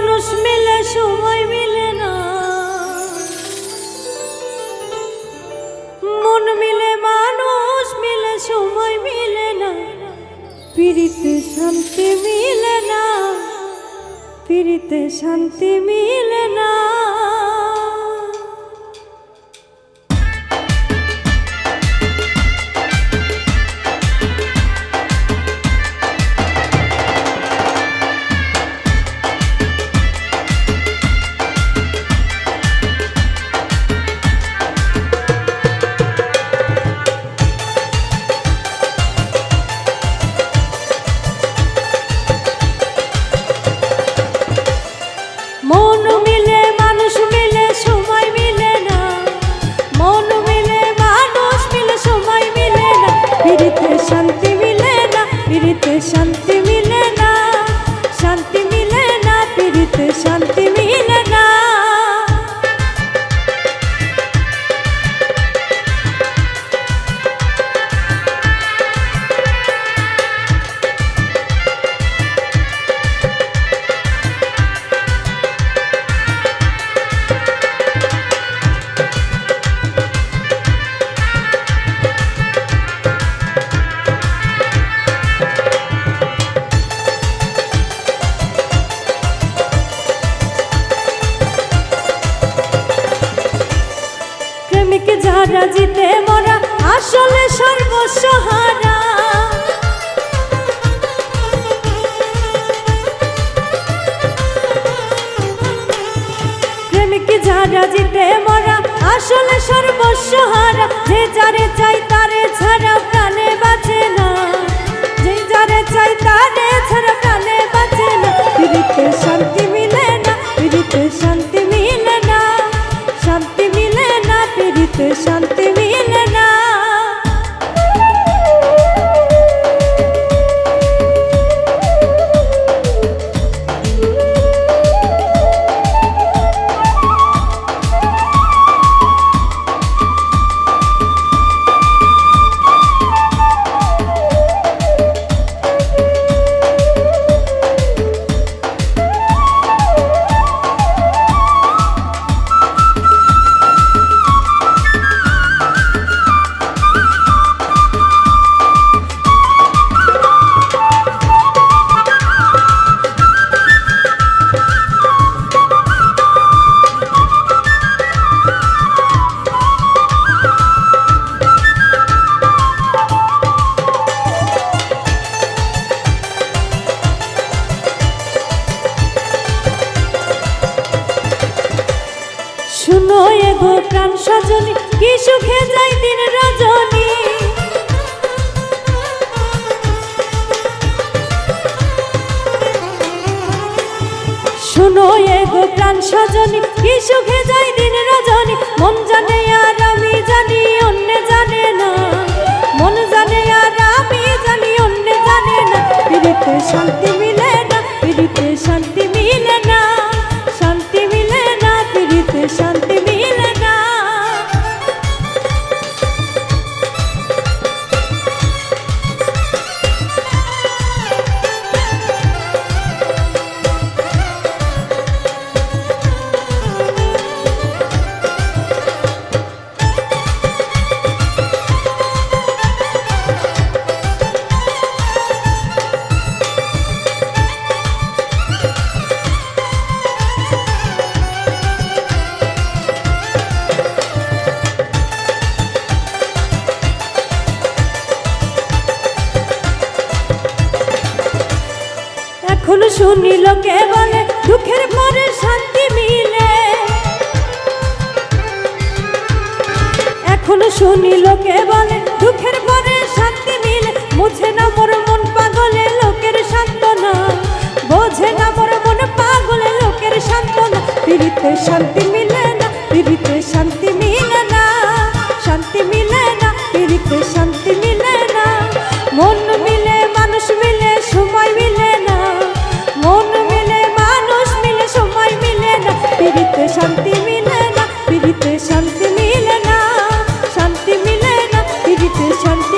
মানুষ মিলে, সময় মিলে না। মন মিলে, মানুষ মিলে, সময় মিলে না। পিড়িতে শান্তি মিলে না। পিড়িতে শান্তি মিলে না। শান্তি যারা জিতে মরা আসলে সর্বস্বহারা প্রেমিক ঝাড়াজিতে জিতে মরা আসলে সর্বস্বহারা যে যারে চাই তারে ছাড়া প্রাণে শান্তি সজনী, কি সুখে যাই দিন রজনী। শুনো এগো প্রাণ সজনী, কি সুখে যাই দিন রজনী। মন জানে আর আমি জানি অন্য শুনি লোকে বলে দুঃখের পরে শান্তি মিলে। এখন শুনি লোকে বলে দুঃখের পরে শান্তি মিলে। মুছে না মোর মন পাগলে, লোকের সান্ত্বনা। বোঝে না মোর মন পাগলে, লোকের সান্ত্বনা। পিড়িতে শান্তি মিলে না, পিড়িতে শান্তি পিড়িতে শান্তি